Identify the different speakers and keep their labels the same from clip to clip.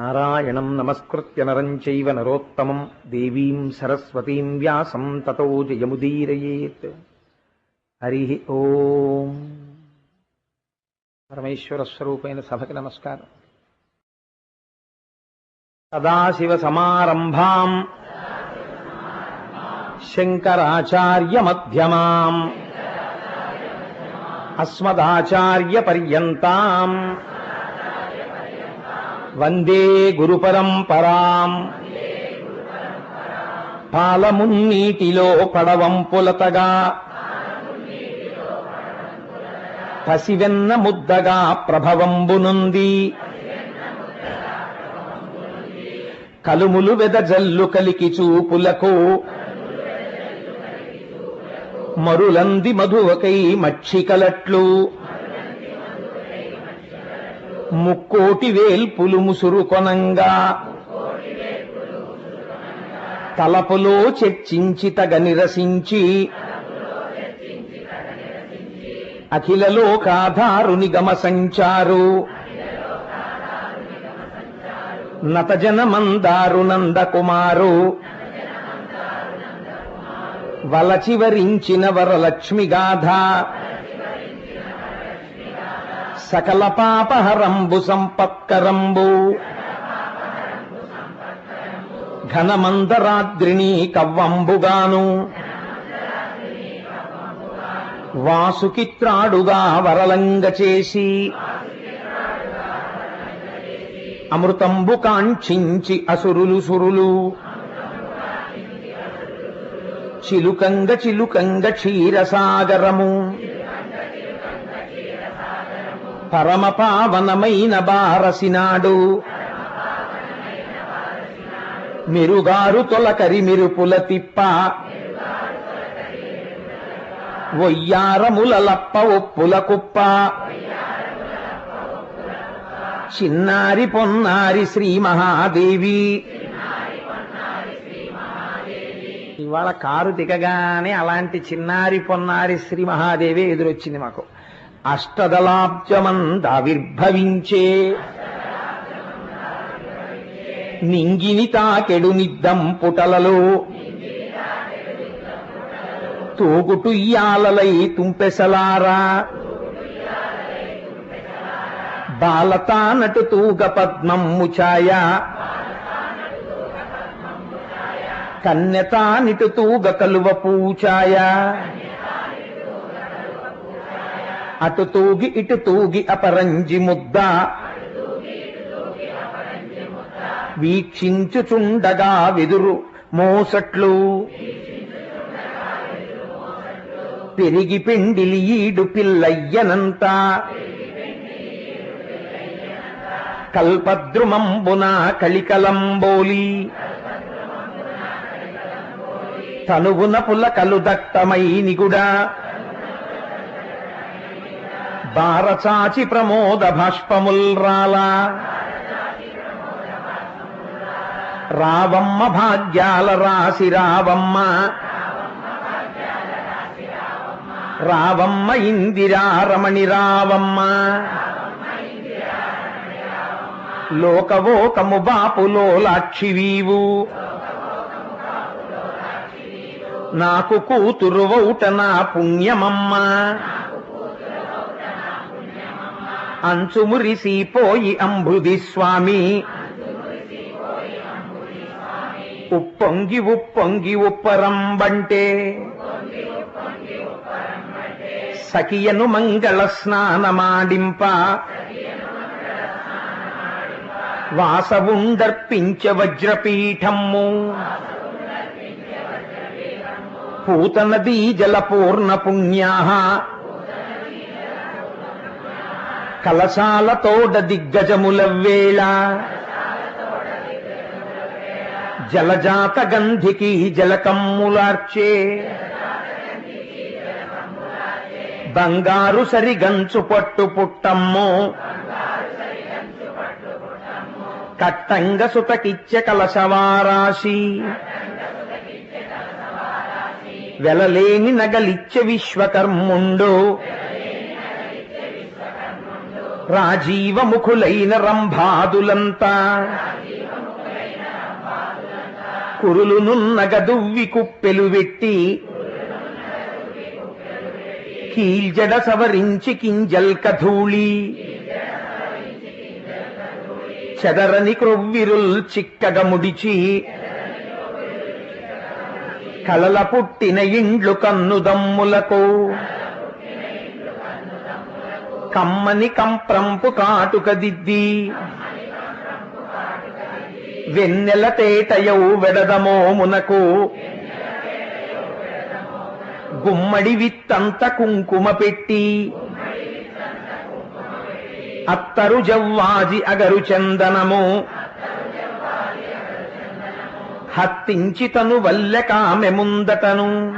Speaker 1: నారాయణం నమస్కృత్య నరం చైవ నరోత్తమం దేవీం సరస్వతీం వ్యాసం తతో జయముదీరయేత్ హరి ఓం పరమేశ్వర స్వరూపైన సభకి నమస్కారం। సదాశివ సమారంభాం శంకరాచార్య మధ్యమాం అస్మదాచార్య పర్యంతాం వందే గురు పరంపరాం పాలమున్నీటిలో పడవంపులతగా. పసివెన్న ముద్దగా ప్రభవంబునుంది. కలుములు వెదజల్లు కలికి చూపులకు. మరులంది మధువకై మక్షికలట్లు ముక్కోటి వేల్పులు ముసురు కొనంగా. తలపులో చర్చించి తగ నిరసించి అఖిల లోకాధారుని గమ సంచారు. నతజన మందారు నందకుమారు. వలచివరించిన వరలక్ష్మిగాథ సకల పాపహరంబు సంపత్కరంబు. ఘనమందరాద్రిణీ కవ్వంబుగాను. వాసుకిత్రాడుగా వరలంగ చేసి. అమృతంబు కాంక్షించి అసురులు సురులు. చిలుకంగ చిలుకంగ క్షీరసాగరము. పరమ పావనమైన బారసినాడు. మిరుగారు తొలకరి మిరుపుల తిప్ప. వొయ్యారముల లప్ప ఒప్పుల కుప్ప. చిన్నారి పొన్నారి శ్రీ మహాదేవి. ఇవాళ కారు దిగగానే అలాంటి చిన్నారి పొన్నారి శ్రీ మహాదేవి ఎదురొచ్చింది మాకు. అష్టదలాబ్జమందావిర్భవించే నింగిని తాకెడు నిద్దం పుటలలో. తూగుటుయ్యాలలై తుంపెసలారా. బాలతానటు తూగ పద్మం ముచాయ. కన్యతానిటు తూగ కలువ పూచాయ. అటు తూగి ఇటు తూగి అపరంజి ముద్ద. వీక్షించుచుండగా వెదురు మోసట్లు. పెరిగి పిండిలి ఈడు పిల్లయ్యనంత. కల్పద్రుమంబున కలికలంబోలి. తనువున పులకలు దట్టమై నిగుడా. బారచాచి ప్రమోద భాష్పముల్రాలా. రావమ్మ భాగ్యాల రాసి రావమ్మ. రావమ్మ ఇందిరారమణి రావమ్మ. లోకవోకము బాపులో లాక్షివీవు నాకు కూతురు వౌట నా పుణ్యమమ్మ. అంచు మురిసిపోయి అంబుది స్వామి. ఉప్పొంగి ఉప్పొంగి ఉప్పరంబంటే సఖియను మంగళ స్నానమాడింప. వాసవుండర్పించ వజ్రపీఠము. పూతనదీ జలపూర్ణ పుణ్యా కలశాలతోడ దిగ్గజముల వేళ. జలజాత గంధికి జలకమ్ములార్చే. బంగారు సరిగంచు పట్టు పుట్టమ్మో. కట్టంగ సుతకిచ్చ కలశవారాశి. వెలలేని నగలిచ్చ విశ్వకర్ముండో. రాజీవముఖులైన రంభాదులంతా. కురులునున్నగదువ్వి కుప్పెలు వెట్టి. కీల్జడ సవరించి కింజల్క ధూళి చెదరని క్రొవ్విరుల్ చిక్కగ ముడిచి కలల పుట్టిన ఇండ్లు కన్నుదమ్ములకు. కమ్మని కంప్రంపు కాటుక దిద్ది. వెన్నెల తేటయౌ వెడదమోమునకు గుమ్మడి విత్తంత కుంకుమ పెట్టి. అత్తరు జవ్వాజి అగరు చందనము. హత్తించి తను వల్లె కామె ముందటను.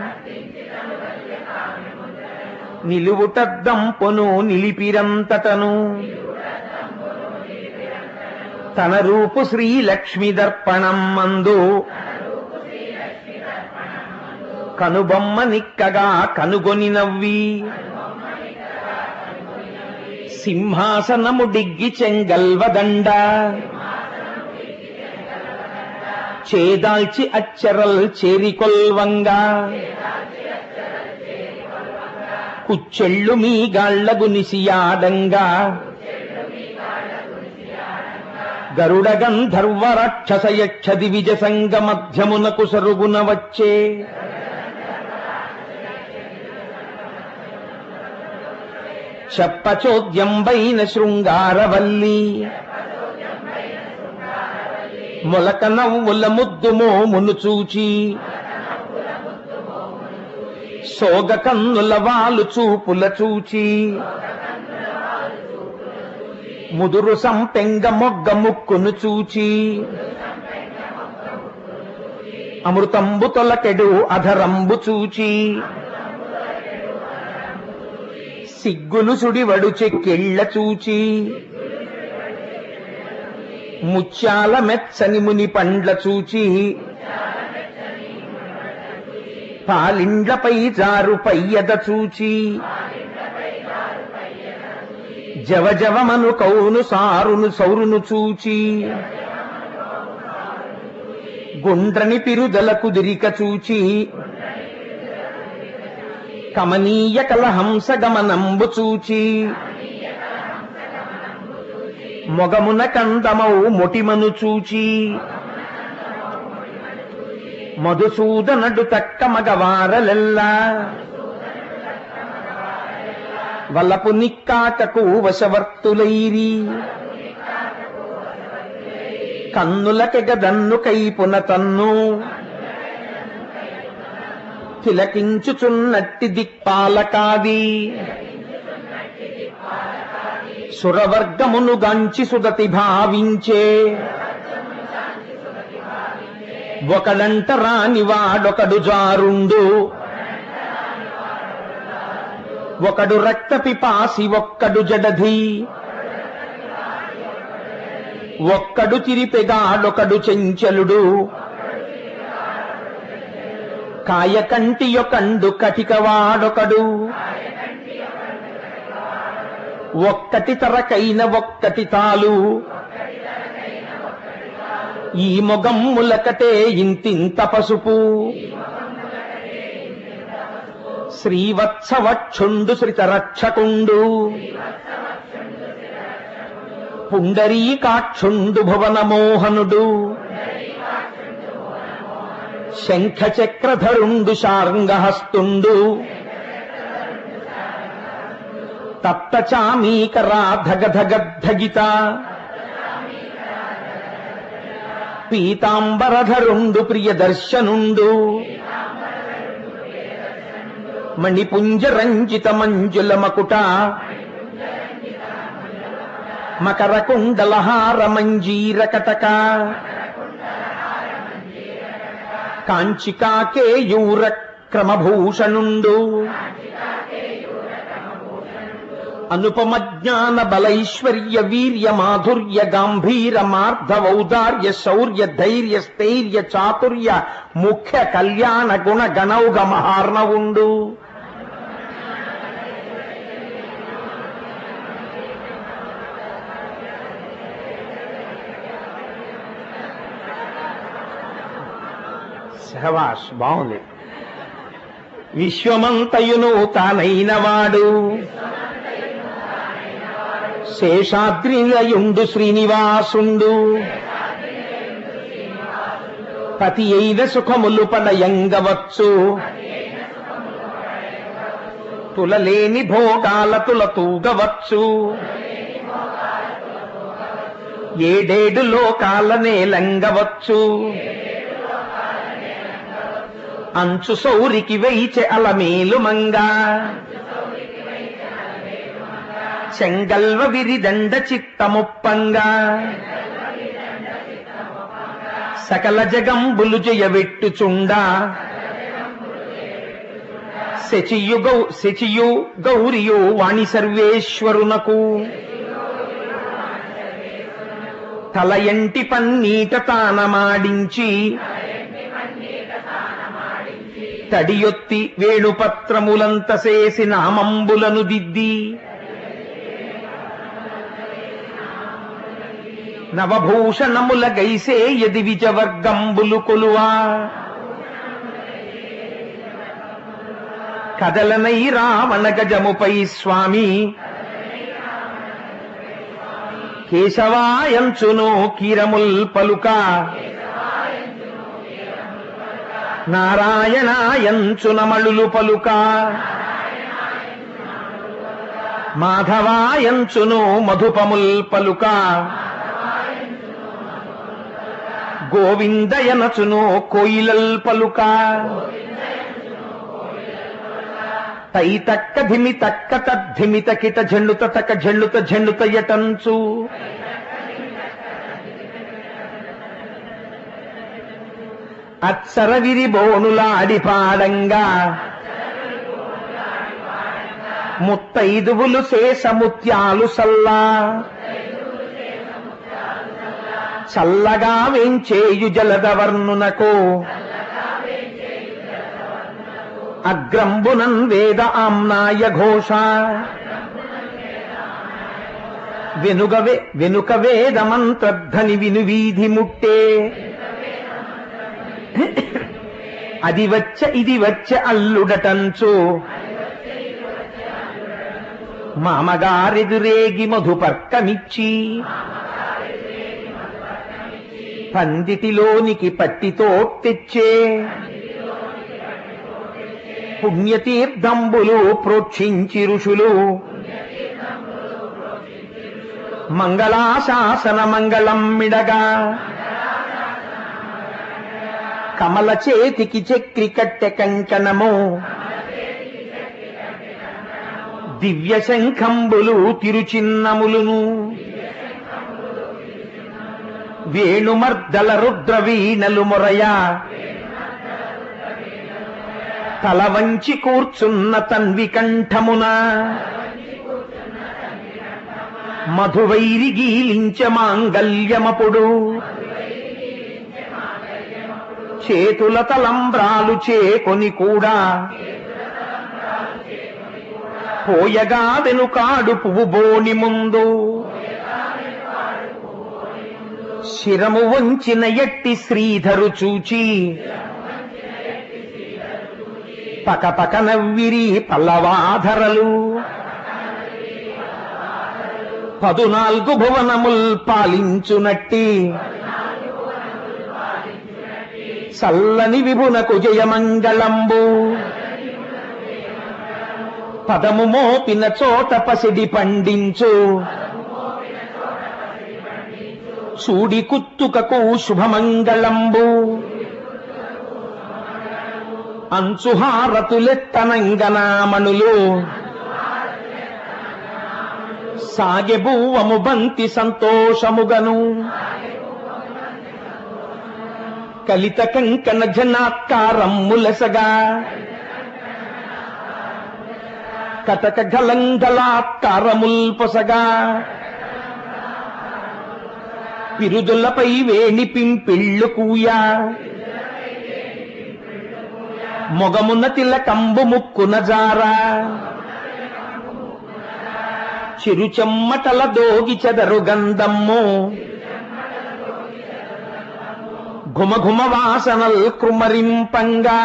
Speaker 1: నిలువుటద్దంపును నిలిపిరంతటను. తన రూపు శ్రీలక్ష్మి దర్పణం మందు కనుబొమ్మ నిక్కగా కనుగొని నవ్వి. సింహాసనము డిగ్గి చెంగల్వదండ. చేదాల్చి అచ్చరల్ చేరికొల్వంగా. కుచ్చెళ్ళు మీ గాళ్ళగు నిసియాడంగా. గరుడ గంధర్వ రాక్షస యక్ష దివిజ సంగ మధ్యమునకు సరుగున వచ్చే. చెప్పచోద్యంబైన శృంగారవల్లి. మొలక నవ్వుల ముద్దుమో మును చూచి. సోగ కన్నుల వాలు చూపుల చూచి. ముదురు సంపెంగ మొగ్గ ముక్కును చూచి. అమృతంబు తొలకెడు అధరంబు చూచి. సిగ్గులు సుడివడు చెక్కిళ్ళ చూచి. ముత్యాల మెచ్చని ముని పండ్ల చూచి. పాలిండ్లపై జారు పయ్యద చూచి. జవజవమను కౌను సారును సౌరును చూచి. గుండ్రని పిరుదల కుదిరిక చూచి. కమనీయ కలహంస గమనంబు చూచి. మొగమున కందమౌ మొటిమను చూచి. మధుసూదనడు తక్క మగవారలెల్లా వలపు నిక్కాకకు వశవర్తులైరి కన్నులకెగదన్ను కైపున తన్ను. తిలకించుచున్నట్టి దిక్పాలకాది. సురవర్గమును గంచి సుదతి భావించే. ఒకడంట రాని వాడొకడు జారుండు. ఒకడు రక్త పిపాసి ఒక్కడు జడధి. ఒక్కడు తిరిపెగాడొకడు చెంచలుడు. కాయకంటి యొకండు కటికవాడొకడు. ఒక్కటి తరకైన ఒక్కటి తాలు. ఈ మొగమ్ములకటే ఇంతింత పసుపు. శ్రీవత్సవక్షుండు శ్రితరక్షకుండు. పుండరీకాక్షుండు భువనమోహనుడు. శంఖచక్రధరుండు శార్ంగహస్తుండు. తప్తచామీకరా ధగధగద్ధగిత పీతాంబరధరుండు ప్రియదర్శనుండు. మణిపుంజ రంజిత మంజుల మకుట మకర కుండలహార మంజీర కటక కాంచికాకేయూర క్రమభూషణుండు అనుపమ జ్ఞాన బలైశ్వర్య వీర్య మాధుర్య గాంభీర మార్ధవ ఔదార్య శౌర్య ధైర్య స్థైర్య చాతుర్య ముఖ్య కళ్యాణ గుణ గణౌగ మహార్ణవుండు సహవాస్ బాగుంది. విశ్వమంతయును తానైన వాడు శేషాద్రిలయుండు శ్రీనివాసుండు. పతి అయిన సుఖములు పడయంగవచ్చు. తులలేని భోగాల తుల తూగవచ్చు. ఏడేడు లోకాలనే లంగవచ్చు. అంచు సౌరికి వైచె అలమేలు మంగా. చెంగల్వ విరిదండ చిత్తముప్పంగా. సకల జగంబులు జయవెట్టుచుండా శచియు గౌ శచియు గౌరియు వాణి సర్వేశ్వరునకు. తల ఎంటి పన్నీట తానమాడించి. తడియొత్తి వేణుపత్రములంత చేసి నామంబులను దిద్ది. నవభూషణముల గైసే యది విజవర్గంబులు కొలువా. కదలనై రావణ గజముపై స్వామి. కేశవాయంచును కీరముల్ పలుక. నారాయణాయంచునమళులు పలుక. మాధవాయంచును మధుపముల్ పలుక. గోవిందయనచును కోయిలల్ పలుక. తై తక్క ధిమి తక్క తద్ధిమిత కిట జండుత తక జండుత జండుత యటంచు. అచ్చర విరి బోనులాడి పాడంగా. ముత్తైదువులు శేషముత్యాలు సల్లా. చల్లగా వేంచేయు జలదవర్ణునకు. అగ్రంబునన్ వేద ఆమ్నాయ ఘోష. వెనుక వెనుక వేద మంత్రధ్వని విను వీధి ముట్టే. అది వచ్చ ఇది వచ్చ అల్లుడటంచు. మామగారెదురేగి మధుపర్కమిచ్చి. పందిటిలోనికి పట్టితో తెచ్చే పుణ్యతీర్థంబులు ప్రోక్షించి ఋషులు. మంగళాశాసన మంగళం మిడగా కమల చేతికి చక్రి కట్టె కంకణము. దివ్య శంఖంబులు తిరుచిన్నములును. వేణుమర్దల రుద్ర వీణలు మొరయ తల వంచి కూర్చున్న తన్వి కంఠమున మధువైరి గీలించ మాంగల్యమపుడు. చేతుల తలంబ్రాలు చేకొని కూడా. పోయగా వెనుకాడు పువ్వు బోని ముందు. శిరము వంచిన ఎట్టి శ్రీధరు చూచి. పకపక నవ్విరి పల్లవాధరలు. పదునాలుగు భువనముల్ పాలించునట్టి. చల్లని విభునకు జయమంగళంబు. పదము మోపిన చోట పసిడి పండించు. చూడి కుత్తుకకు శుభమంగళంబు. అంచుహారతులెత్తనంగనామణులు. సాగెబూవము బంతి సంతోషముగను. కలిత కంకణ జనాత్కారమ్ములసగా కటక గలంగలాత్కారముల్పసగా పిరుదులపై వేణి పింపిళ్ళు కూయా. మొగమున తిలకంబు ముక్కున జారా. చిరుచెమ్మటల దోగి చెదరు గంధమ్ము ఘుమఘుమ వాసనల్ కృమరింపంగా.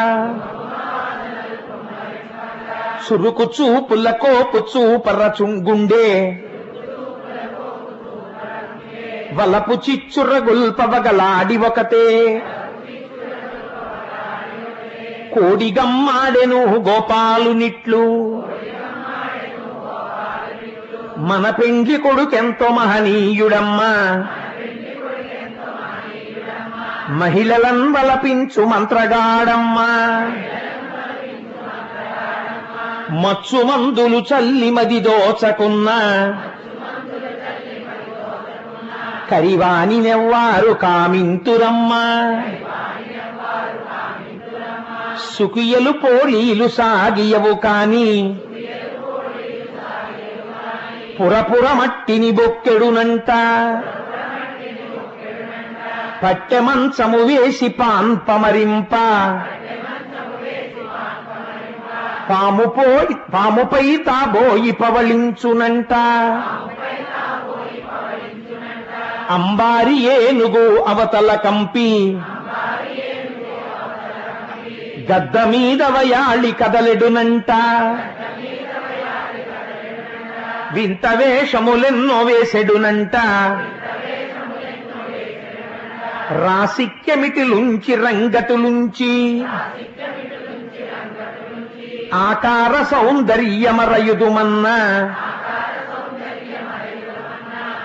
Speaker 1: సురుకు చూపుల కోపు చూపరచుంగుండే వలపు చిచ్చురగుల్పవగలాడి ఒకతే. కోడిగమ్మాడెను గోపాలునిట్లు. మన పెండ్లి కొడుకెంతో మహనీయుడమ్మా. మహిళలన్ వలపించు మంత్రగాడమ్మా. మచ్చు మందులు చల్లి మది దోచకున్న. కరివాని నెవ్వారు కామింతురమ్మా. సుఖియలు పోలీలు సాగియవు కాని. పురపుర మట్టిని బొక్కెడునంట. పట్టె మంచము వేసి పాన్పమరింప. పాము పోయి పాముపై తాబోయి పవళించునంట. అంబారి ఏనుగు అవతల కంపి. గద్ద మీద వయాళి కదలెడునంట. వింత వేషములెన్నో వేసెడునంట. రాసిక్యమిటిలుంచి రంగతులుంచి. ఆకార సౌందర్యమరయుదుమన్నా.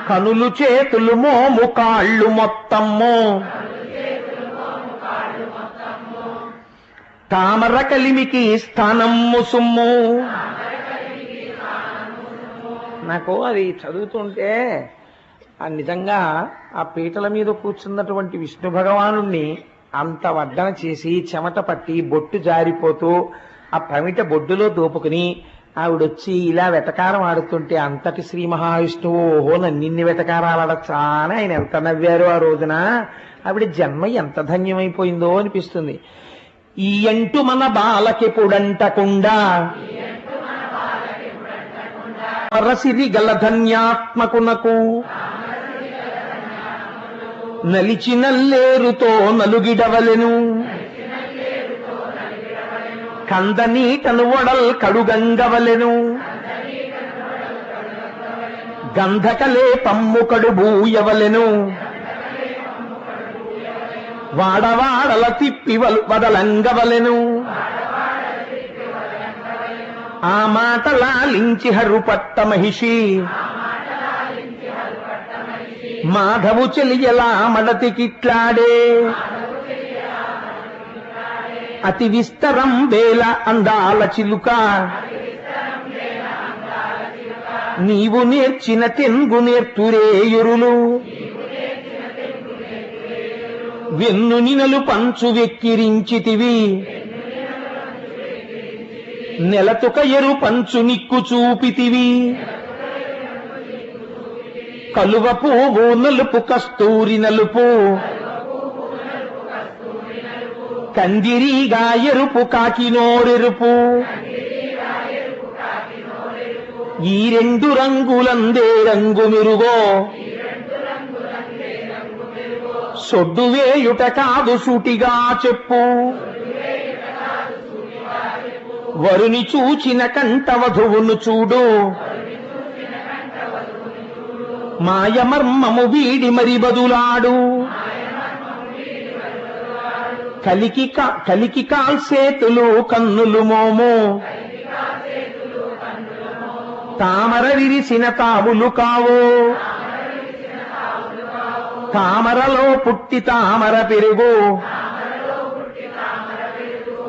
Speaker 1: కనులు చేతులు మోము కాళ్ళు మొత్తము తామర కలిమికి స్థానము సుమ్ము. నాకు అది చదువుతుంటే ఆ నిజంగా ఆ పీటల మీద కూర్చున్నటువంటి విష్ణు భగవానుణ్ణి అంత వడ్డన చేసి చెమట పట్టి బొట్టు జారిపోతూ ఆ పమిట బొడ్డులో దోపుకుని ఆవిడొచ్చి ఇలా వెటకారం ఆడుతుంటే అంతటి శ్రీ మహావిష్ణువు ఓహో నన్నిన్ని వెటకారాలు ఆడచ్చా అని ఆయన ఎంత నవ్వారు ఆ రోజున. ఆవిడ జన్మ ఎంత ధన్యమైపోయిందో అనిపిస్తుంది. ఈ అంటు మన బాలకిపుడంటకుండా పరసిరి గల ధన్యాత్మకునకు నలిచి నల్లేరుతో నలుగిడవలెను. కందనీటను వడల్ కడుగంగవలెను. గంధకలే పమ్ముకడు కడుబూయవలెను వాడవాడల తిప్పి వదలంగవలెను. ఆ మాటలాలించి హరుపట్ట మహిషి. మాధవు చెలియలా మడతికిట్లాడే. అతి విస్తరం వేల అందాల చిలుక. నీవు నేర్చిన తెంగు నేర్తురేయురులు వెన్ను నినలు పంచు వెక్కిరించితివి. నెలతుక ఎరు పంచు నిక్కు చూపితివి. కలువ పువ్వు నలుపు కస్తూరి నలుపు. కందిరీగా ఎరుపు కాకినోరెరుపు ఈ రెండు రంగులందే రంగు మెరుగో. సొడ్డు వేయుట కాదు సూటిగా చెప్పు. వరుని చూచిన కంట వధువును చూడు. మాయమర్మము వీడి మరి బదులాడు. కలికి కలికి కాల్సేతులు కన్నులు మోము. తామర విరిసిన తావులు కావో. తామరలో పుట్టి తామర పెరుగు.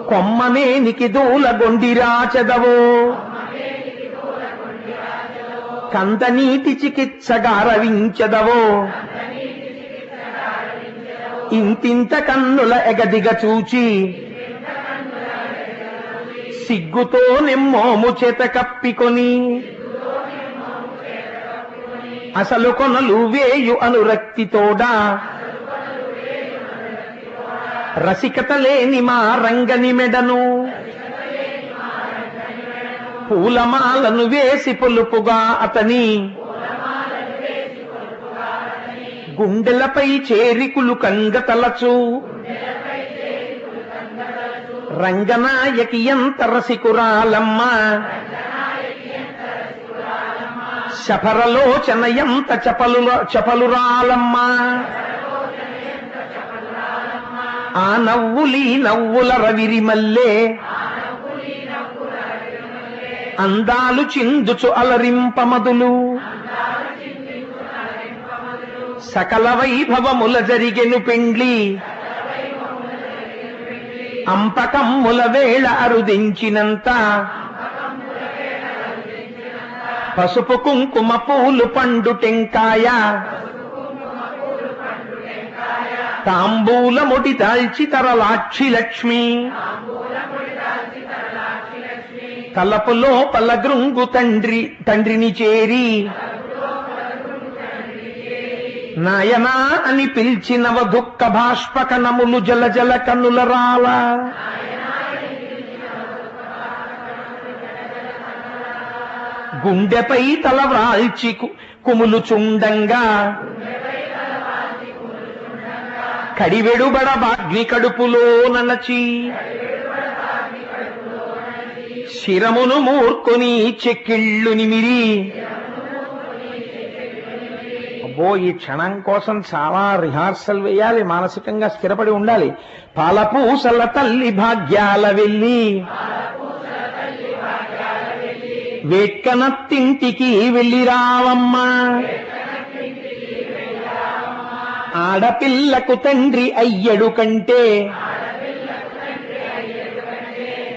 Speaker 1: కొమ్మనేనికి దూల గొండిరా చెదవు. కంద నీటి చికిత్సగా రవించదవో. ఇంతింత కన్నుల ఎగదిగ చూచి సిగ్గుతో నిమ్మోము చేత కప్పికొని అసలు కొనలు వేయు అనురక్తితోడా? రసికత లేని మా రంగని మెడను పూలమాలను వేసి పులుపుగా అతని గుండెలపై చేరికులు కంగతలచు. రంగనాయకి ఎంత రసికురాలమ్మ శపరలోచన ఎంత చపలు చపలురాలమ్మ. ఆ నవ్వులి నవ్వుల రవిరి మల్లే. అందాలు చిందుచు అలరింపమదులు సకల వైభవముల జరిగెను పెండ్లి. అంపకమ్ముల వేళ అరుదించినంత. పసుపు కుంకుమ పూలు పండు టెంకాయ. తాంబూలముడి దాల్చి తరలాక్షి లక్ష్మి. తలపులో పలగృంగు తండ్రి తండ్రిని చేరి. నాయనా అని పిలిచినవ దుఃఖ బాష్పకనములు జల జల కన్నుల రాల గుండెపై తల వ్రాల్చి కు- కుములు చుండంగా కడివెడుబడ బాగ్ని కడుపులో ననచి. శిరమును మూర్కొని చెక్కిళ్ళు నిమిరి అబ్బో ఈ క్షణం కోసం చాలా రిహార్సల్ వేయాలి మానసికంగా స్థిరపడి ఉండాలి. పాలపూసల తల్లి భాగ్యాల వెళ్ళి. వేట్కనత్తింటికి వెళ్ళి రావమ్మా. ఆడపిల్లకు తండ్రి అయ్యడు కంటే.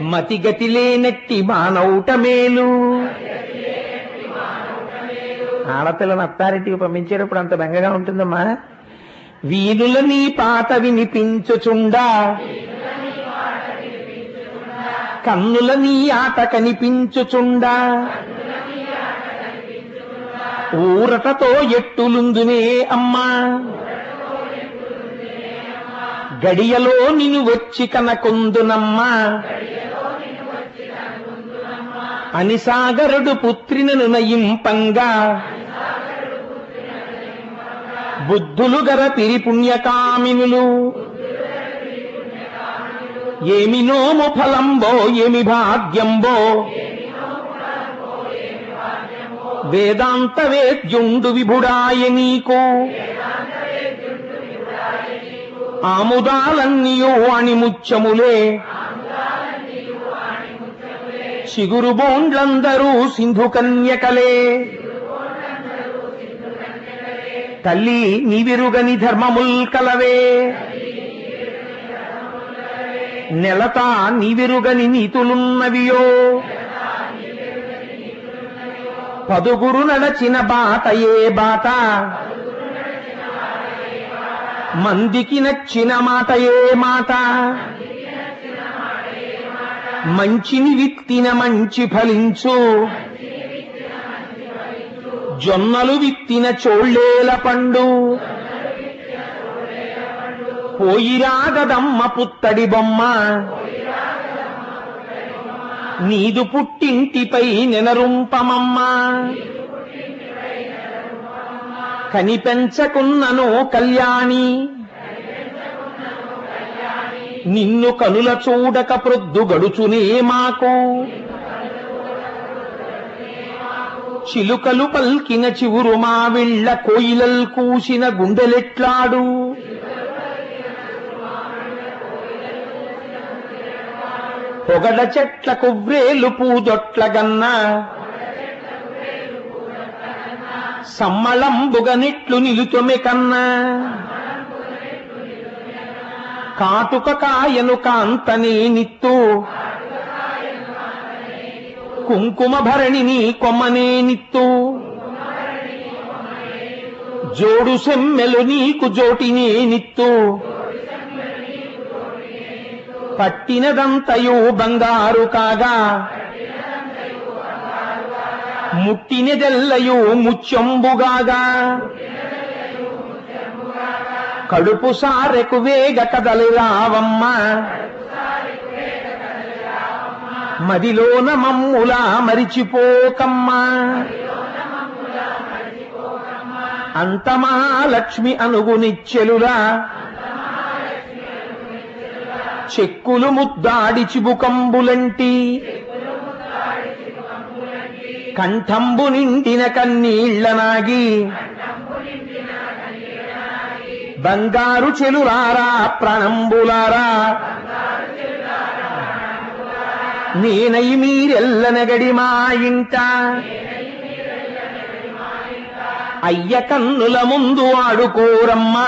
Speaker 1: మతిగతి లేనట్టి మానవుట మేలు. ఆడపిల్లని అత్తారింటికి పంపించేటప్పుడు అంత బెంగగా ఉంటుందమ్మా? వీధుల నీ పాట వినిపించుచుండా. కన్నుల నీ ఆట కనిపించుచుండా. ఊరటతో ఎట్టులుందునే అమ్మా. గడియలో నిను వచ్చి కనకొందునమ్మా. అనిసాగరుడు పుత్రినను నయింపంగా. బుద్ధులు గర పిరి పుణ్యకామినులు ఏమి నోము ఫలంబో ఏమి భాగ్యంబో. వేదాంత వేద్యుండు విభుడాయ నీకు. ఆముదాలన్నీయు అణిముచ్చములే. చిగురు బోండ్లందరూ సింధు కన్యకలే. తల్లి నీవిరుగని ధర్మముల్ కలవే. నెలత నీవిరుగని నీతులున్నవియో. పదుగురు నడచిన బాట ఏ బాట. మందికి నచ్చిన మాట ఏ మాట. మంచిని విత్తిన మంచి ఫలించు. జొన్నలు విత్తిన చోళ్ళేల పండు. పోయిరాగదమ్మ పుత్తడి బొమ్మ. నీదు పుట్టింటిపై నెనరుంపమమ్మ. కనిపెంచకున్నను కళ్యాణి. నిన్ను కనుల చూడక ప్రొద్దు గడుచునే మాకు. చిలుకలు పల్కిన చివురు మావిళ్ళ కోయిలల్ కూసిన గుండెలెట్లాడు? పొగడ చెట్ల కొవ్రేలు పూదొట్ల గన్న. సమ్మళంబుగనిట్లు నిలుతొమె కన్నా. కాటుక కాయను కాంతనే నిత్తు. కుంకుమ భరణిని కొమ్మనే నిత్తు జోడు సెమ్మెలు నీకు జోటినే నిత్తు పట్టినదంతయు బంగారు కాగా. ముట్టినదెల్లయు ముచ్చంబుగాగా కడుపు సారెకు వేగ కదలి రావమ్మ. మదిలోన మమ్ములా మరిచిపోకమ్మా. అంత మహాలక్ష్మి అనుగునిచ్చెలులా చెక్కులు ముద్దాడి చిబుకంబులంటి. కంఠంబు నిండిన కన్నీళ్ళనాగి. బంగారు చెలురారా ప్రాణంబులారా. నేనై మీరెల్లనగడి మా ఇంట. అయ్య కన్నుల ముందు ఆడుకోరమ్మా.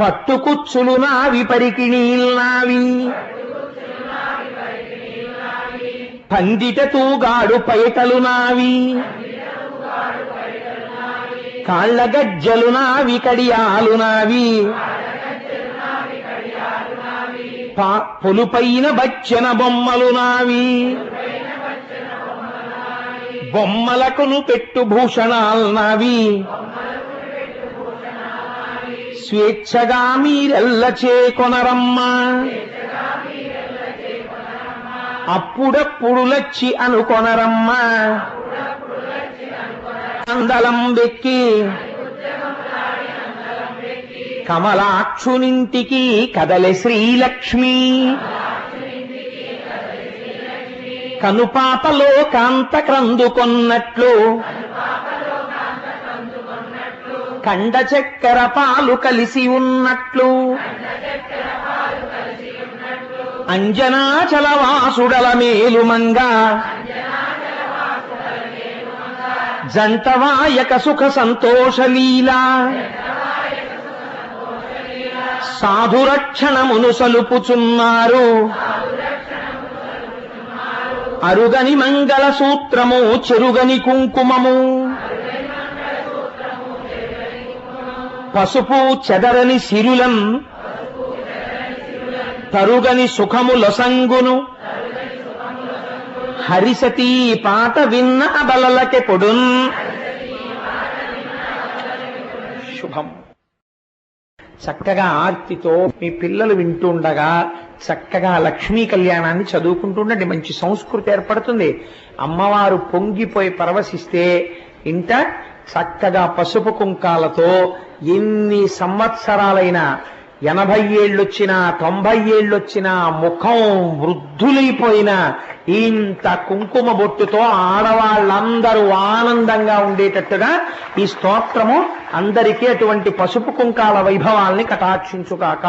Speaker 1: పట్టుకుచ్చులు నావి పరికిణీల్ నావి పందిట తూగాడు పైటలు నావి. కాళ్ళ గజ్జలు నావి కడియాలు నావి. పొలుపైన బచ్చన బొమ్మలు నావి. బొమ్మలకును పెట్టు భూషణాలు నావి. స్వేచ్ఛగా మీరెల్ల చేకొనరమ్మా. అప్పుడప్పుడు లచ్చి అనుకొనరమ్మా. అందలం వెక్కి కమలాక్షునింటికి కదలె శ్రీలక్ష్మి. కనుపాపలో కాంత క్రందుకొన్నట్లు. కండ చక్కెర పాలు కలిసి ఉన్నట్లు. అంజనాచలవాసుడల మేలుమంగా జంటవాయక సుఖ సంతోషలీలా సాధురక్షణమును సలుపుచున్నారు. అరుగని మంగళ సూత్రము చెరుగని కుంకుమము. పసుపు చెదరని సిరులం. తరుగని సుఖము లొసంగును. హరిసతీ పాట విన్న అబలలకె పొడున్. శుభం. చక్కగా ఆర్తితో మీ పిల్లలు వింటుండగా చక్కగా లక్ష్మీ కళ్యాణాన్ని చదువుకుంటుండండి. మంచి సంస్కృతి ఏర్పడుతుంది. అమ్మవారు పొంగిపోయి పరవశిస్తే ఇంట చక్కగా పసుపు కుంకాలతో ఎన్ని సంవత్సరాలైనా ఎనభై ఏళ్ళొచ్చినా తొంభై ఏళ్ళొచ్చినా ముఖం వృద్ధులైపోయినా ఇంత కుంకుమ బొట్టుతో ఆడవాళ్ళందరూ ఆనందంగా ఉండేటట్టుగా ఈ స్తోత్రము అందరికీ అటువంటి పసుపు కుంకాల వైభవాల్ని కటాక్షించుగాక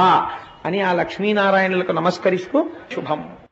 Speaker 1: అని ఆ లక్ష్మీనారాయణులకు నమస్కరిస్తూ శుభం.